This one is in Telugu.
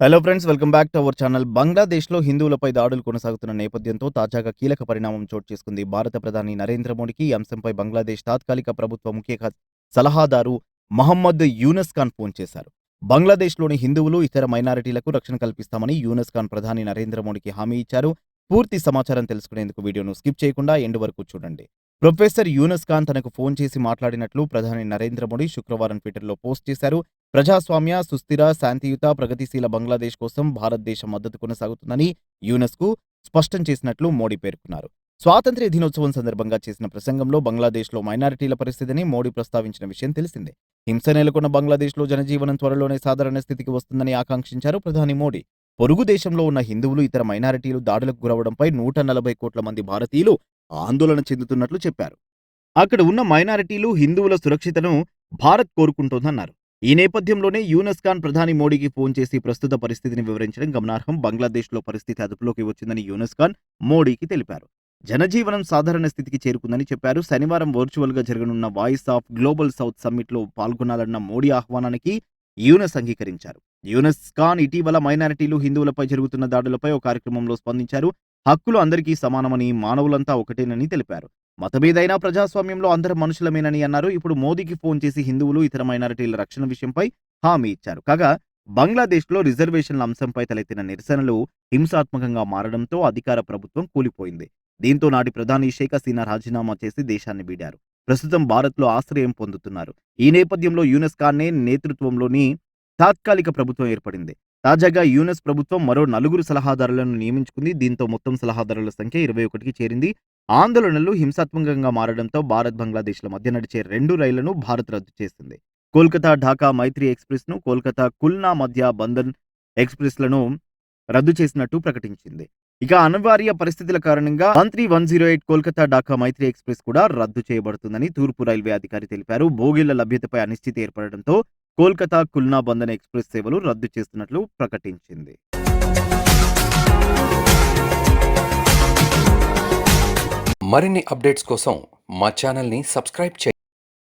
Hello friends welcome back to our channel బంగ్లాదేశ్లో హిందువులపై దాడులు కొనసాగుతున్న నేపథ్యంతో తాజాగా కీలక పరిణామం చోటు చేసుకుంది. భారత ప్రధాని నరేంద్ర మోడీకి ఈ అంశంపై బంగ్లాదేశ్ తాత్కాలిక ప్రభుత్వ ముఖ్య సలహాదారు మహమ్మద్ యూనస్ ఖాన్ ఫోన్ చేశారు. బంగ్లాదేశ్లోని హిందువులు ఇతర మైనారిటీలకు రక్షణ కల్పిస్తామని యూనస్ ఖాన్ ప్రధాని నరేంద్ర మోడీకి హామీ ఇచ్చారు. పూర్తి సమాచారం తెలుసుకునేందుకు వీడియోను స్కిప్ చేయకుండా ఎండ్ వరకు చూడండి. ప్రొఫెసర్ యూనస్ ఖాన్ తనకు ఫోన్ చేసి మాట్లాడినట్లు ప్రధాని నరేంద్ర మోడీ శుక్రవారం ట్విట్టర్లో పోస్ట్ చేశారు. ప్రజాస్వామ్య సుస్థిర శాంతియుత ప్రగతిశీల బంగ్లాదేశ్ కోసం భారతదేశ మద్దతు కొనసాగుతుందని యూనెస్కు స్పష్టం చేసినట్లు మోడీ పేర్కొన్నారు. స్వాతంత్ర్య దినోత్సవం సందర్భంగా చేసిన ప్రసంగంలో బంగ్లాదేశ్లో మైనారిటీల పరిస్థితిని మోడీ ప్రస్తావించిన విషయం తెలిసిందే. హింస నెలకొన్న బంగ్లాదేశ్లో జనజీవనం త్వరలోనే సాధారణ స్థితికి వస్తుందని ఆకాంక్షించారు ప్రధాని మోడీ. పొరుగు దేశంలో ఉన్న హిందువులు ఇతర మైనారిటీలు దాడులకు గురవడంపై నూట నలభై కోట్ల మంది భారతీయులు ఆందోళన చెందుతున్నట్లు చెప్పారు. అక్కడ ఉన్న మైనారిటీలు హిందువుల సురక్షితను భారత్ కోరుకుంటోందన్నారు. ఈ నేపథ్యంలోనే యూనస్ ఖాన్ ప్రధాని మోడీకి ఫోన్ చేసి ప్రస్తుత పరిస్థితిని వివరించడం గమనార్హం. బంగ్లాదేశ్లో పరిస్థితి అదుపులోకి వచ్చిందని యూనస్ ఖాన్ మోడీకి తెలిపారు. జనజీవనం సాధారణ స్థితికి చేరుకుందని చెప్పారు. శనివారం వర్చువల్గా జరగనున్న వాయిస్ ఆఫ్ గ్లోబల్ సౌత్ సమ్మిట్లో పాల్గొనాలన్న మోడీ ఆహ్వానానికి యూనస్ అంగీకరించారు. యూనస్ ఖాన్ ఇటీవల మైనారిటీలు హిందువులపై జరుగుతున్న దాడులపై ఒక కార్యక్రమంలో స్పందించారు. హక్కులు అందరికీ సమానమని మానవులంతా ఒకటేనని తెలిపారు. మతమేదైనా ప్రజాస్వామ్యంలో అందరు మనుషులమేనని అన్నారు. ఇప్పుడు మోదీకి ఫోన్ చేసి హిందువులు ఇతర మైనారిటీల రక్షణ విషయంపై హామీ ఇచ్చారు. కాగా బంగ్లాదేశ్లో రిజర్వేషన్ల అంశంపై తలెత్తిన నిరసనలు హింసాత్మకంగా మారడంతో అధికార ప్రభుత్వం కూలిపోయింది. దీంతో నాటి ప్రధాని షేక్ హసీనా రాజీనామా చేసి దేశాన్ని వీడారు. ప్రస్తుతం భారత్లో ఆశ్రయం పొందుతున్నారు. ఈ నేపథ్యంలో యునెస్కాన్నే నేతృత్వంలోని తాత్కాలిక ప్రభుత్వం ఏర్పడింది. తాజాగా యూనెస్ ప్రభుత్వం మరో నలుగురు సలహాదారులను నియమించుకుంది. దీంతో మొత్తం సలహాదారుల సంఖ్య ఇరవై ఒకటికి చేరింది. ఆందోళనలు హింసాత్మకంగా మారడంతో భారత్ బంగ్లాదేశ్ల మధ్య నడిచే రెండు రైళ్ళను భారత్ రద్దు చేసింది. కోల్కతా ఢాకా మైత్రి ఎక్స్ప్రెస్ను కోల్కతా కుల్నా మధ్య బంధన్ ఎక్స్ప్రెస్లను రద్దు చేసినట్టు ప్రకటించింది. ఇక అనివార్య పరిస్థితుల కారణంగా మంత్రి one zero eight Kolkata Dhaka Maitri express కూడా రద్దు చేయబడుతుందని తూర్పు రైల్వే అధికారి తెలిపారు. బోగీల లభ్యతపై అనిశ్చితి ఏర్పడడంతో కోల్కతా కుల్నా బంధన్ ఎక్స్ప్రెస్ సేవలు రద్దు చేస్తున్నట్లు ప్రకటించింది. మరిన్ని అప్డేట్స్ కోసం మా ఛానల్ని సబ్స్క్రైబ్ చేయండి.